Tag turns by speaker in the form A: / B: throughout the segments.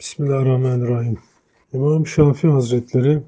A: Bismillahirrahmanirrahim. İmam Şafii Hazretleri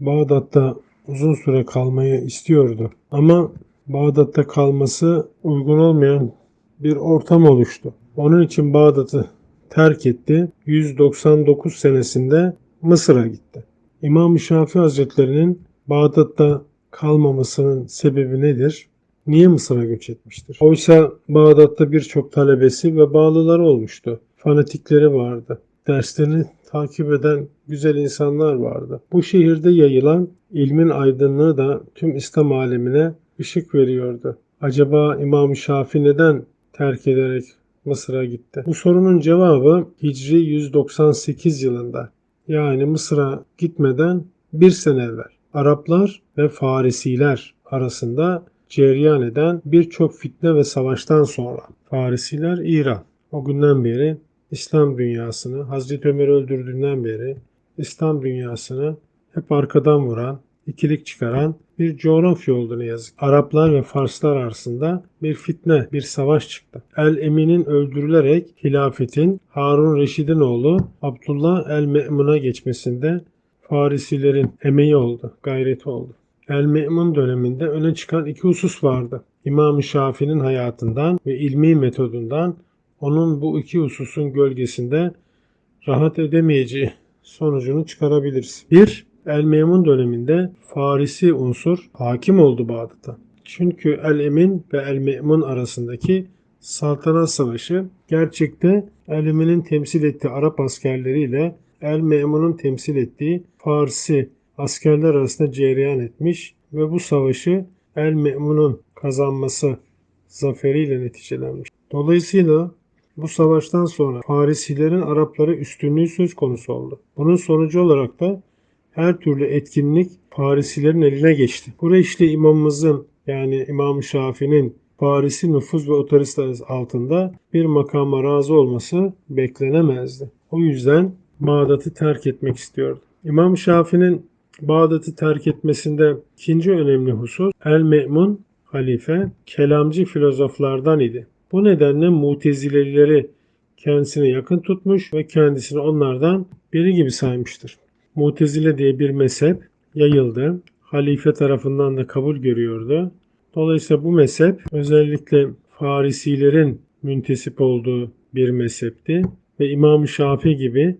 A: Bağdat'ta uzun süre kalmayı istiyordu. Ama Bağdat'ta kalması uygun olmayan bir ortam oluştu. Onun için Bağdat'ı terk etti. 199 senesinde Mısır'a gitti. İmam Şafii Hazretleri'nin Bağdat'ta kalmamasının sebebi nedir? Niye Mısır'a göç etmiştir? Oysa Bağdat'ta birçok talebesi ve bağlıları olmuştu. Fanatikleri vardı. Derslerini takip eden güzel insanlar vardı. Bu şehirde yayılan ilmin aydınlığı da tüm İslam alemine ışık veriyordu. Acaba İmam Şafii neden terk ederek Mısır'a gitti? Bu sorunun cevabı Hicri 198 yılında yani Mısır'a gitmeden bir sene evvel Araplar ve Farisiler arasında cereyan eden birçok fitne ve savaştan sonra Farisiler İran. O günden beri İslam dünyasını Hazreti Ömer öldürdüğünden beri İslam dünyasını hep arkadan vuran, ikilik çıkaran bir coğrafya oldu ne yazık. Araplar ve Farslar arasında bir fitne, bir savaş çıktı. El Emin'in öldürülerek hilafetin Harun Reşid'in oğlu Abdullah El Me'mun'a geçmesinde Farisilerin emeği oldu, gayreti oldu. El Me'mun döneminde öne çıkan iki husus vardı. İmam-ı Şafii'nin hayatından ve ilmi metodundan onun bu iki hususun gölgesinde rahat edemeyeceği sonucunu çıkarabiliriz. Bir, El Memun döneminde Farisi unsur hakim oldu Bağdat'a. Çünkü El Emin ve El Memun arasındaki saltanat savaşı gerçekte El Emin'in temsil ettiği Arap askerleriyle El Memun'un temsil ettiği Farsi askerler arasında cereyan etmiş ve bu savaşı El Memun'un kazanması zaferiyle neticelenmiş. Dolayısıyla bu savaştan sonra Farisilerin Araplara üstünlüğü söz konusu oldu. Bunun sonucu olarak da her türlü etkinlik Farisilerin eline geçti. Kureyşli imamımızın yani İmam Şafii'nin Farisi nüfuz ve otoriteler altında bir makama razı olması beklenemezdi. O yüzden Bağdat'ı terk etmek istiyordu. İmam Şafii'nin Bağdat'ı terk etmesinde ikinci önemli husus El Me'mun halife kelamcı filozoflardan idi. Bu nedenle mutezilelileri kendisine yakın tutmuş ve kendisini onlardan biri gibi saymıştır. Mutezile diye bir mezhep yayıldı. Halife tarafından da kabul görüyordu. Dolayısıyla bu mezhep özellikle Farisilerin müntesip olduğu bir mezhepti ve İmam-ı Şafii gibi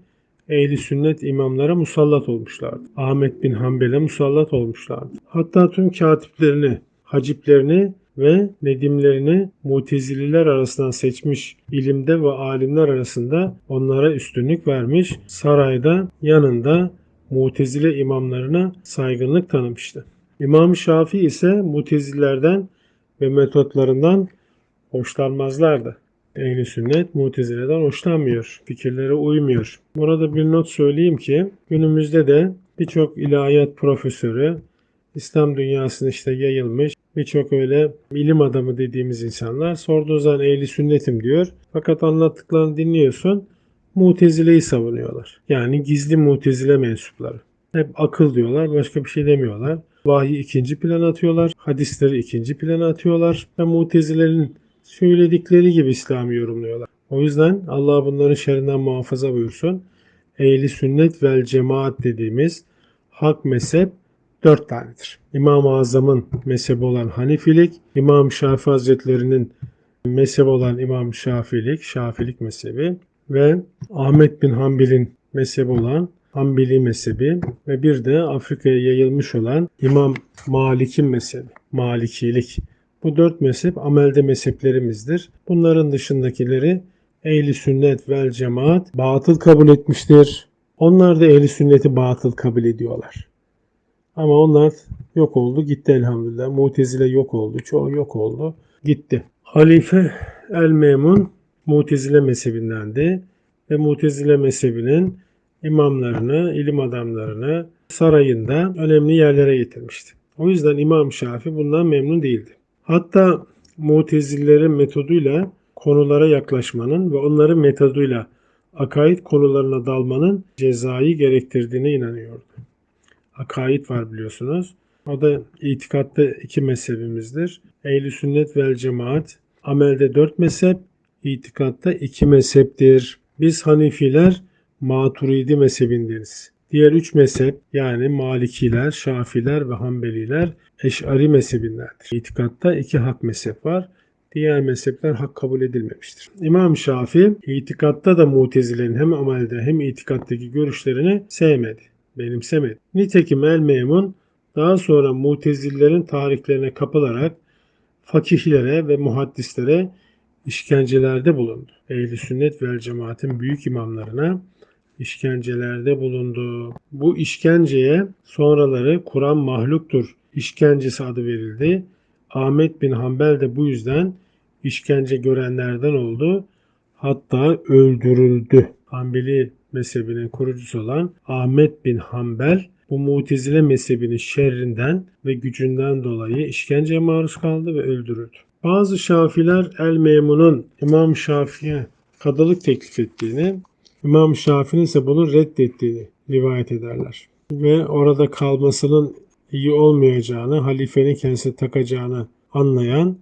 A: ehli sünnet imamlara musallat olmuşlardı. Ahmet bin Hanbel'e musallat olmuşlardı. Hatta tüm katiplerini, haciplerini ve nedimlerini mutezililer arasından seçmiş ilimde ve alimler arasında onlara üstünlük vermiş. Sarayda yanında mutezile imamlarına saygınlık tanımıştı. İmam Şafii ise mutezilerden ve metotlarından hoşlanmazlardı. Ehli sünnet mutezileden hoşlanmıyor. Fikirlere uymuyor. Burada bir not söyleyeyim ki günümüzde de birçok ilahiyat profesörü İslam dünyasına işte yayılmış birçok öyle ilim adamı dediğimiz insanlar sorduğu zaman ehli sünnetim diyor. Fakat anlattıklarını dinliyorsun mutezileyi savunuyorlar. Yani gizli mutezile mensupları. Hep akıl diyorlar başka bir şey demiyorlar. Vahiy ikinci plana atıyorlar. Hadisleri ikinci plana atıyorlar. Ve mutezilerin söyledikleri gibi İslam'ı yorumluyorlar. O yüzden Allah bunların şerrinden muhafaza buyursun. Ehli sünnet vel cemaat dediğimiz hak mezhep dört tanedir. İmam-ı Azam'ın mezhebi olan Hanifilik, İmam Şafii Hazretleri'nin mezhebi olan İmam Şafiilik, Şafilik mezhebi ve Ahmet bin Hanbel'in mezhebi olan Hanbeli mezhebi ve bir de Afrika'ya yayılmış olan İmam Malik'in mezhebi, Malikilik. Bu dört mezhep amelde mezheplerimizdir. Bunların dışındakileri ehli sünnet vel cemaat batıl kabul etmiştir. Onlar da ehli sünneti batıl kabul ediyorlar. Ama onlar yok oldu gitti elhamdülillah. Mutezile yok oldu. Çoğu yok oldu. Gitti. Halife El Memun Mutezile mezhebindendi ve Mutezile mezhebinin imamlarını, ilim adamlarını sarayında önemli yerlere getirmişti. O yüzden İmam Şafii bundan memnun değildi. Hatta Mutezillerin metoduyla konulara yaklaşmanın ve onların metoduyla akaid konularına dalmanın cezayı gerektirdiğine inanıyordu. Akaid var biliyorsunuz. O da itikatta iki mezhebimizdir. Ehl-i sünnet vel cemaat. Amelde dört mezhep, itikatta iki mezheptir. Biz Hanifiler Maturidi mezhebindeniz. Diğer üç mezhep yani Malikiler, Şafiler ve Hanbeliler Eş'ari mezhebindendir. İtikatta iki hak mezhep var. Diğer mezhepler hak kabul edilmemiştir. İmam Şafii itikatta da mutezilerin hem amelde hem itikattaki görüşlerini sevmedi, benimsemedi. Nitekim El Memun daha sonra mutezillerin tarihlerine kapılarak fakihlere ve muhaddislere işkencelerde bulundu. Ehli sünnet vel cemaatin büyük imamlarına işkencelerde bulundu. Bu işkenceye sonraları Kur'an mahluktur işkencesi adı verildi. Ahmet bin Hanbel de bu yüzden işkence görenlerden oldu. Hatta öldürüldü. Hanbeli mezhebinin kurucusu olan Ahmet bin Hanbel bu mutezile mezhebinin şerrinden ve gücünden dolayı işkenceye maruz kaldı ve öldürüldü. Bazı Şafiler El Memun'un İmam Şafii'ye kadılık teklif ettiğini, İmam Şafii'nin ise bunu reddettiğini rivayet ederler. Ve orada kalmasının iyi olmayacağını, halifenin kendisine takacağını anlayan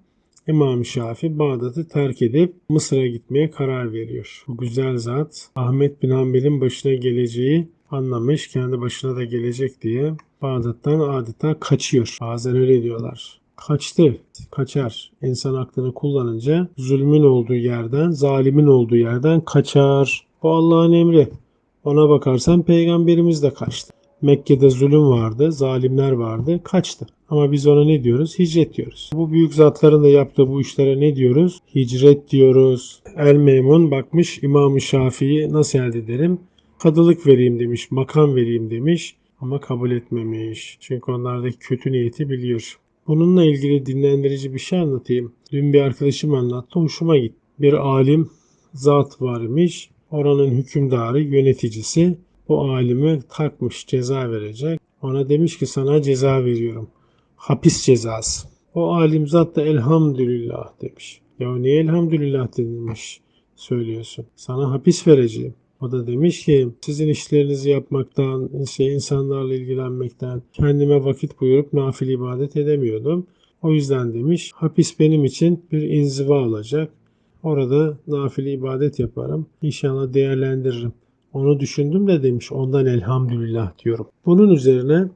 A: İmam Şafii Bağdat'ı terk edip Mısır'a gitmeye karar veriyor. Bu güzel zat Ahmet bin Hanbel'in başına geleceği anlamış, kendi başına da gelecek diye Bağdat'tan adeta kaçıyor. Bazen öyle diyorlar. Kaçtı, kaçar. İnsan aklını kullanınca zulmün olduğu yerden, zalimin olduğu yerden kaçar. Bu Allah'ın emri. Ona bakarsan peygamberimiz de kaçtı. Mekke'de zulüm vardı, zalimler vardı, kaçtı. Ama biz ona ne diyoruz? Hicret diyoruz. Bu büyük zatların da yaptığı bu işlere ne diyoruz? Hicret diyoruz. El Meymun bakmış İmam-ı Şafii'yi nasıl elde ederim? Kadılık vereyim demiş, makam vereyim demiş ama kabul etmemiş. Çünkü onlardaki kötü niyeti biliyor. Bununla ilgili dinlendirici bir şey anlatayım. Dün bir arkadaşım anlattı, hoşuma gitti. Bir alim zat varmış, oranın hükümdarı, yöneticisi bu alimi takmış ceza verecek. Ona demiş ki sana ceza veriyorum. Hapis cezası. O alim zat da elhamdülillah demiş. Ya niye elhamdülillah demiş söylüyorsun. Sana hapis vereceğim. O da demiş ki sizin işlerinizi yapmaktan, şey, insanlarla ilgilenmekten kendime vakit buyurup nafile ibadet edemiyordum. O yüzden demiş hapis benim için bir inziva olacak. Orada nafile ibadet yaparım. İnşallah değerlendiririm. Onu düşündüm de demiş ondan elhamdülillah diyorum. Bunun üzerine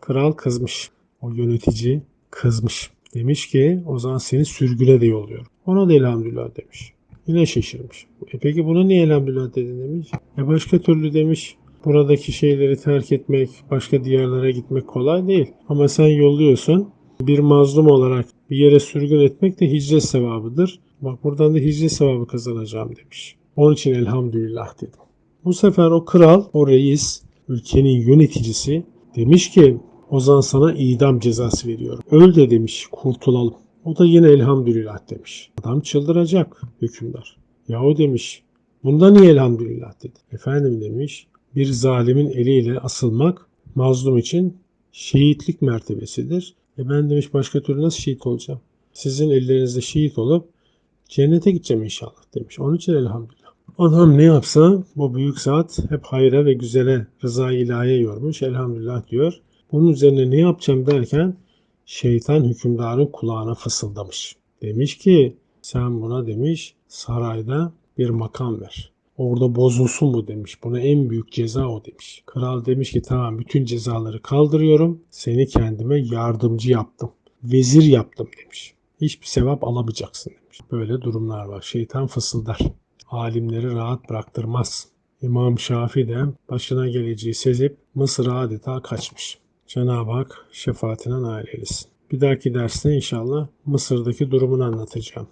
A: kral kızmış. O yönetici kızmış. Demiş ki o zaman seni sürgüne de yolluyorum. Ona da elhamdülillah demiş. Yine şaşırmış. E peki buna niye elhamdülillah dedin demiş. E başka türlü demiş buradaki şeyleri terk etmek, başka diyarlara gitmek kolay değil. Ama sen yolluyorsun. Bir mazlum olarak bir yere sürgün etmek de hicret sevabıdır. Bak buradan da hicret sevabı kazanacağım demiş. Onun için elhamdülillah dedim. Bu sefer o kral, o reis, ülkenin yöneticisi demiş ki o zaman sana idam cezası veriyorum. Öl de demiş kurtulalım. O da yine elhamdülillah demiş. Adam çıldıracak hükümdar. Ya o demiş bunda niye elhamdülillah dedi. Efendim demiş bir zalimin eliyle asılmak mazlum için şehitlik mertebesidir. E ben demiş başka türlü nasıl şehit olacağım? Sizin ellerinizde şehit olup cennete gideceğim inşallah demiş. Onun için elhamdülillah. Adam ne yapsa bu büyük zat hep hayra ve güzele rıza ilahiye yormuş. Elhamdülillah diyor. Bunun üzerine ne yapacağım derken şeytan hükümdarın kulağına fısıldamış. Demiş ki sen buna demiş sarayda bir makam ver. Orada bozulsun bu demiş. Buna en büyük ceza o demiş. Kral demiş ki tamam bütün cezaları kaldırıyorum. Seni kendime yardımcı yaptım. Vezir yaptım demiş. Hiçbir sevap alamayacaksın demiş. Böyle durumlar var. Şeytan fısıldar. Alimleri rahat bıraktırmaz. İmam Şafii de başına geleceği sezip Mısır'a adeta kaçmış. Cenab-ı Hak şefaatine nail eylesin. Bir dahaki derste inşallah Mısır'daki durumunu anlatacağım.